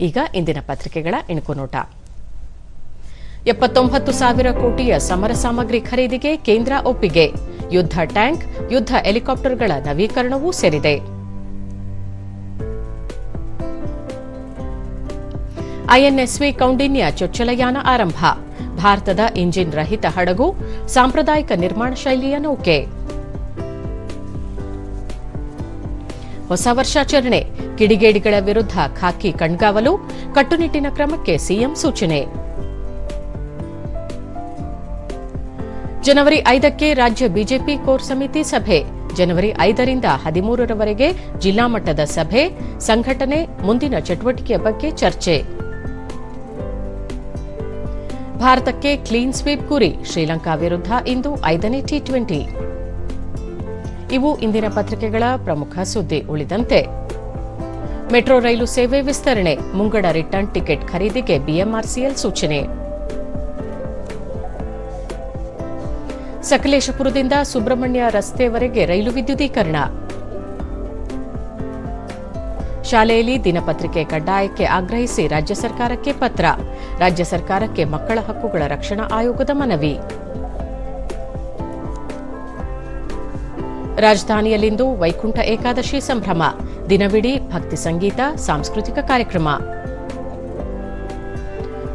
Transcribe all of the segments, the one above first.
ಈಗ ಇಂದಿನ ಪತ್ರಿಕೆಗಳ ಇಣುಕುನೋಟ ಎಪ್ಪತ್ತೊಂಬತ್ತು ಸಾವಿರ ಕೋಟಿಯ ಸಮರ ಸಾಮಗ್ರಿ ಖರೀದಿಗೆ ಕೇಂದ್ರ ಒಪ್ಪಿಗೆ. ಯುದ್ಧ ಟ್ಯಾಂಕ್, ಯುದ್ಧ ಹೆಲಿಕಾಪ್ಟರ್ಗಳ ನವೀಕರಣವೂ ಸೇರಿದೆ. ಐಎನ್ಎಸ್ವಿ ಕೌಂಡಿನ್ಯ ಚೊಚ್ಚಲಯಾನ ಆರಂಭ. ಭಾರತದ ಇಂಜಿನ್ ರಹಿತ ಹಡಗು, ಸಾಂಪ್ರದಾಯಿಕ ನಿರ್ಮಾಣ ಶೈಲಿಯ ನೌಕೆ. ಹೊಸ ವರ್ಷಾಚರಣೆ. ಕಿಡಿಗೇಡಿಗಳ ವಿರುದ್ಧ ಖಾಕಿ ಕಣ್ಗಾವಲು. ಕಟ್ಟುನಿಟ್ಟಿನ ಕ್ರಮಕ್ಕೆ ಸಿಎಂ ಸೂಚನೆ. ಜನವರಿ ಐದಕ್ಕೆ ರಾಜ್ಯ ಬಿಜೆಪಿ ಕೋರ್ ಸಮಿತಿ ಸಭೆ. ಜನವರಿ ಐದರಿಂದ ಹದಿಮೂರರವರೆಗೆ ಜಿಲ್ಲಾ ಮಟ್ಟದ ಸಭೆ. ಸಂಘಟನೆ ಮುಂದಿನ ಚಟುವಟಿಕೆಯ ಬಗ್ಗೆ ಚರ್ಚೆ. ಭಾರತಕ್ಕೆ ಕ್ಲೀನ್ ಸ್ವೀಪ್ ಗುರಿ. ಶ್ರೀಲಂಕಾ ವಿರುದ್ಧ ಇಂದು ಐದನೇ ಟಿ ಟ್ವೆಂಟಿ. ಇವು ಇಂದಿನ ಪತ್ರಿಕೆಗಳ ಪ್ರಮುಖ ಸುದ್ದಿ ಉಳಿದಂತೆ. ಮೆಟ್ರೋ ರೈಲು ಸೇವೆ ವಿಸ್ತರಣೆ, ಮುಂಗಡ ರಿಟರ್ನ್ ಟಿಕೆಟ್ ಖರೀದಿಗೆ ಬಿಎಂಆರ್ಸಿಎಲ್ ಸೂಚನೆ. ಸಕಲೇಶಪುರದಿಂದ ಸುಬ್ರಹ್ಮಣ್ಯ ರಸ್ತೆವರೆಗೆ ರೈಲು ವಿದ್ಯುದೀಕರಣ. ಶಾಲೆಯಲ್ಲಿ ದಿನಪತ್ರಿಕೆ ಕಡ್ಡಾಯಕ್ಕೆ ಆಗ್ರಹಿಸಿ ರಾಜ್ಯ ಸರ್ಕಾರಕ್ಕೆ ಪತ್ರ. ರಾಜ್ಯ ಸರ್ಕಾರಕ್ಕೆ ಮಕ್ಕಳ ಹಕ್ಕುಗಳ ರಕ್ಷಣಾ ಆಯೋಗದ ಮನವಿ. ರಾಜಧಾನಿಯಲ್ಲಿಂದು ವೈಕುಂಠ ಏಕಾದಶಿ ಸಂಭ್ರಮ. ದಿನವಿಡೀ ಭಕ್ತಿ ಸಂಗೀತ, ಸಾಂಸ್ಕೃತಿಕ ಕಾರ್ಯಕ್ರಮ.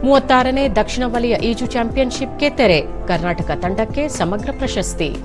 ಮೂವತ್ತಾರನೇ ದಕ್ಷಿಣ ವಲಯ ಈಜು ಚಾಂಪಿಯನ್ಶಿಪ್ಗೆ ತೆರೆ. ಕರ್ನಾಟಕ ತಂಡಕ್ಕೆ ಸಮಗ್ರ ಪ್ರಶಸ್ತಿ.